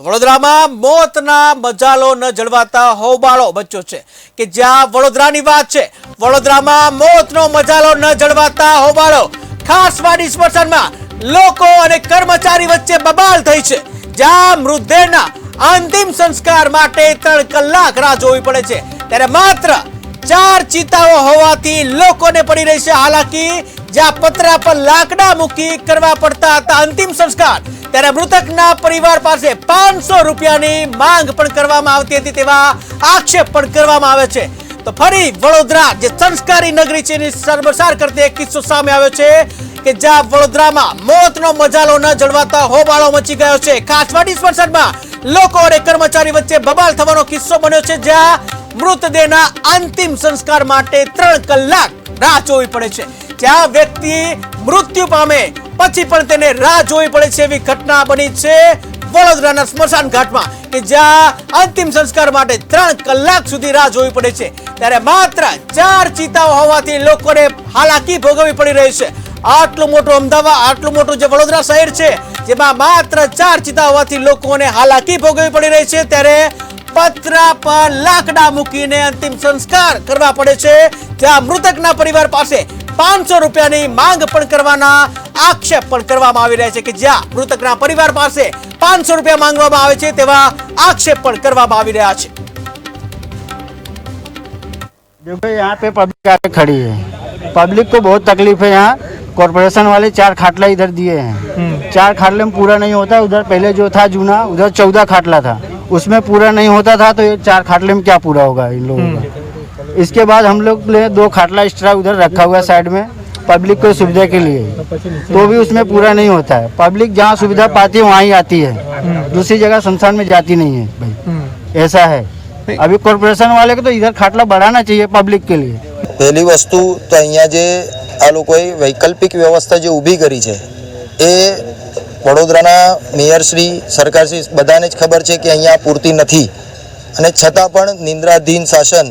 વડોદરામાં મોતના મજાલો ન જળવાતા હોબાળો બચ્યો છે કે જ્યાં વડોદરાની વાત છે, વડોદરામાં મોતનો મજાલો ન જળવાતા હોબાળો ખાસ વાડી સ્મશાનમાં લોકો અને કર્મચારી વચ્ચે બબાલ થઈ છે, જ્યાં મૃતદેહના અંતિમ સંસ્કાર માટે ત્રણ કલાક રાહ જોવી પડે છે. ત્યારે માત્ર ચાર ચિતાઓ હોવાથી લોકોને પડી રહી છે. હાલાકી, જ્યાં પતરા પર લાકડા મૂકી કરવા પડતા હતા અંતિમ સંસ્કાર, ત્યારે મૃતકના પરિવાર પાસે પાંચસો રૂપિયાની માંગ પણ કરવામાં આવતી હતી તેવા આક્ષેપ પણ કરવામાં આવે છે. તો ફરી વડોદરા, જે સંસ્કારી નગરી છે, એની સરબસાર કરતી એક કિસ્સો સામે આવ્યો છે કે જ્યાં વડોદરામાં મોતનો મજાલો ન જળવાતા હોબાળો મચી ગયો છે. કાઠવાડી સ્મશાનમાં લોકો અને કર્મચારી વચ્ચે બબાલ થવાનો કિસ્સો બન્યો છે, જ્યાં મૃતદેહના અંતિમ સંસ્કાર માટે ત્રણ કલાક રાહ જોવી પડે છે. જ્યાં વ્યક્તિ મૃત્યુ પામે, પછી પણ તેને રાહ જોવી પડે છે એવી ઘટના બની છે વડોદરાના સ્મશાન ઘાટમાં, કે જ્યાં અંતિમ સંસ્કાર માટે ત્રણ કલાક સુધી રાહ જોવી પડે છે. ત્યારે માત્ર ચાર ચિતાઓ હોવાથી લોકોને હાલાકી ભોગવવી પડી રહી છે. આટલું મોટું અમદાવાદ, આટલું મોટું જે વડોદરા શહેર છે, જેમાં માત્ર ચાર ચિતા હોવાથી લોકોને હાલાકી ભોગવવી પડી રહી છે. ત્યારે પતરા પર લાકડા મૂકીને અંતિમ સંસ્કાર કરવા પડે છે જ્યાં મૃતકના પરિવાર પાસે પાંચસો રૂપિયાની માંગ પણ કરવાના આક્ષેપ પણ કરવામાં આવી રહ્યા છે કે જ્યાં મૃતકના પરિવાર પાસે પાંચસો રૂપિયા માંગવામાં આવે છે તેવા આક્ષેપ પણ કરવામાં આવી રહ્યા છે देखो यहाँ पे पब्लिक आके खड़ी है पब्लिक को बहुत तकलीफ है यहाँ कॉरपोरेशन वाले चार खाटला इधर दिए हैं चार खाटले में पूरा नहीं होता उधर पहले जो था जूना उधर चौदह खाटला था उसमें पूरा नहीं होता था तो ये चार खाटले में क्या पूरा होगा इन लोगों का इसके बाद हम लोग ने दो खाटला एक्स्ट्रा उधर रखा हुआ है साइड में पब्लिक को सुविधा के लिए तो भी उसमें पूरा नहीं होता है पब्लिक जहाँ सुविधा पाती है वहाँ ही आती है दूसरी जगह शमशान में जाती नहीं है भाई ऐसा है अभी कॉरपोरेशन वाले को तो इधर खाटला बढ़ाना चाहिए पब्लिक के लिए પહેલી વસ્તુ તો અહીંયા જે આ લોકોએ વૈકલ્પિક વ્યવસ્થા જે ઊભી કરી છે એ વડોદરાના મેયરશ્રી સરકારશ્રી બધાને જ ખબર છે કે અહીંયા પૂરતી નથી. અને છતાં પણ નિંદ્રાધીન શાસન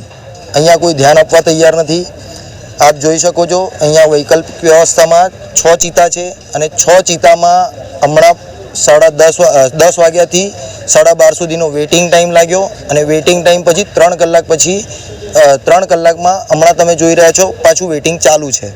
અહીંયા કોઈ ધ્યાન આપવા તૈયાર નથી. આપ જોઈ શકો છો, અહીંયા વૈકલ્પિક વ્યવસ્થામાં છ ચિતા છે અને છ ચિતામાં હમણાં સાડા દસ દસ વાગ્યાથી સાડા બાર સુધીનો વેઇટિંગ ટાઈમ લાગ્યો અને વેઇટિંગ ટાઈમ પછી ત્રણ કલાક પછી ત્રણ કલાકમાં હમણાં તમે જોઈ રહ્યા છો, પાછું વેઇટિંગ ચાલુ છે.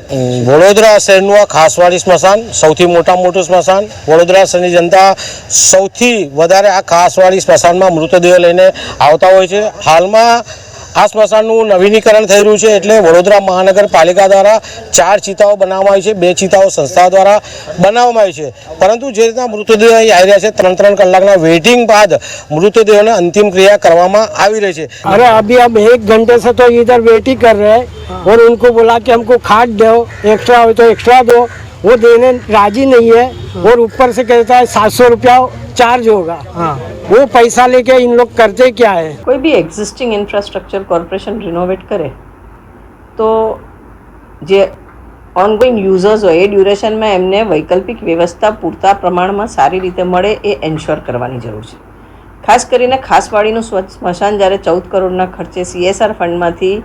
વડોદરા શહેરનું આ ખાસવાડી સ્મશાન, સૌથી મોટા મોટું સ્મશાન, વડોદરા શહેરની જનતા સૌથી વધારે આ ખાસવાડી સ્મશાનમાં મૃતદેહ લઈને આવતા હોય છે. હાલમાં આ સ્મશાનનું નવીનીકરણ થઈ રહ્યું છે એટલે વડોદરા મહાનગરપાલિકા દ્વારા ચાર ચિતાઓ બનાવવામાં આવી છે બે ચિતાઓ સંસ્થા દ્વારા બનાવવામાં આવી છે પરંતુ જે રીતના મૃતદેહ અહીં આવી રહ્યા છે ત્રણ ત્રણ કલાકના વેઇટિંગ બાદ મૃતદેહોને અંતિમ ક્રિયા કરવામાં આવી રહી છે अरे अभी हम एक घंटे से तो इधर वेट ही कर रहे हैं और उनको बोला कि हमको खाट दो एक्स्ट्रा हो तो एक्स्ट्रा दो वो देने राजी नहीं है और ऊपर से कहता है सात सौ रुपया चार्ज होगा वो पैसा लेके इन लोग करते क्या है કોઈ બી એક્ઝિસ્ટિંગ ઇન્ફ્રાસ્ટ્રક્ચર કોર્પોરેશન રિનોવેટ કરે તો જે ઓનગોઈંગ યુઝર્સ હોય એ ડ્યુરેશનમાં એમને વૈકલ્પિક વ્યવસ્થા પૂરતા પ્રમાણમાં સારી રીતે મળે એ એન્શ્યોર કરવાની જરૂર છે ખાસ કરીને ખાસવાડીનું સ્વચ્છ સ્મશાન જ્યારે ચૌદ કરોડના ખર્ચે સીએસઆર ફંડમાંથી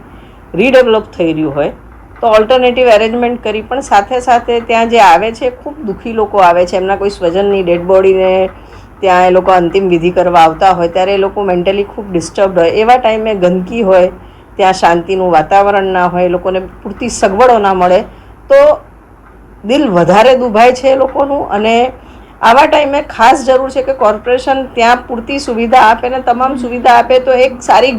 રીડેવલપ થઈ રહ્યું હોય તો ઓલ્ટરનેટિવ એરેન્જમેન્ટ કરી પણ સાથે સાથે ત્યાં જે આવે છે ખૂબ દુઃખી લોકો આવે છે એમના કોઈ સ્વજનની ડેડ બોડીને ત્યાં એ લોકો અંતિમ વિધિ કરવા આવતા હોય ત્યારે એ લોકો મેન્ટલી ખૂબ ડિસ્ટર્બ હોય. એવા ટાઈમે ગંદકી હોય ત્યાં શાંતિનું વાતાવરણ ના હોય એ લોકોને પૂરતી સગવડો ના મળે તો દિલ વધારે દુભાય છે એ લોકોનું. અને આવા ટાઈમે ખાસ જરૂર છે કે કોર્પોરેશન ત્યાં પૂરતી સુવિધા આપે ને તમામ સુવિધા આપે તો એક સારી